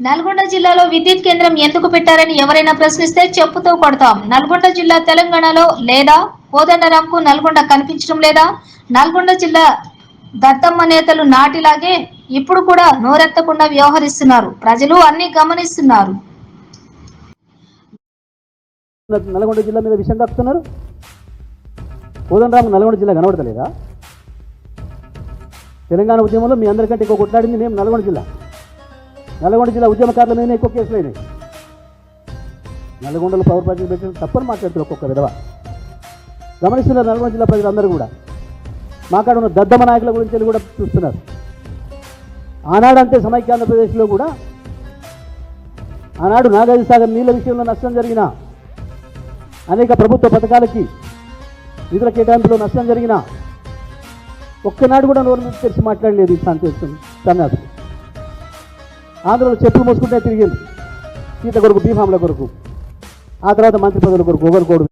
నల్గొండ జిల్లాలో విద్యుత్ కేంద్రం ఎందుకు పెట్టారని ఎవరైనా ప్రశ్నిస్తే చెప్పుతూ కొడతాం. నల్గొండ జిల్లా తెలంగాణలో లేదా కోదండరాంకు నల్గొండ కనిపించడం లేదా? నల్గొండ జిల్లా దత్తమ్మ నేతలు నాటిలాగే ఇప్పుడు కూడా నోరెత్తకుండా వ్యవహరిస్తున్నారు. ప్రజలు అన్ని గమనిస్తున్నారు. నల్గొండ జిల్లా మీద విషయం కక్కుతున్నారు. కోదండరాంకు నల్గొండ జిల్లా కనబడతలేదా? తెలంగాణ ఉద్యమంలో మీ అందరికంటే ఎక్కువ కొట్లాడింది మేము నల్గొండ జిల్లా. నల్గొండ జిల్లా ఉద్యమకారుల మీద ఎక్కువ కేసులు అయినాయి. నల్గొండలో పవర్ ప్రాజెక్ట్ పెట్టిన తప్పని మాట్లాడుతున్నారు ఒక్కొక్క విధవ. గమనిస్తున్నారు నల్గొండ జిల్లా ప్రజలందరూ కూడా మాకాడ ఉన్న దద్దమ్మ నాయకుల గురించి కూడా చూస్తున్నారు. ఆనాడంతే సమైక్య ఆంధ్రప్రదేశ్లో కూడా ఆనాడు నాగార్జున సాగర్ నీళ్ళ విషయంలో నష్టం జరిగిన అనేక ప్రభుత్వ పథకాలకి నిధుల కేటాయింపులో నష్టం జరిగిన ఒక్కనాడు కూడా నోరు మీద తెరిచి మాట్లాడలేదు ఈ సంతోషం సన్యాసి ఆంధ్రలో చెప్పులు మోసుకుంటే తిరిగింది. సీత కొరకు బీఫామ్ల కొరకు ఆ తర్వాత మంత్రి పదవుల కొరకు ఒకరికోడు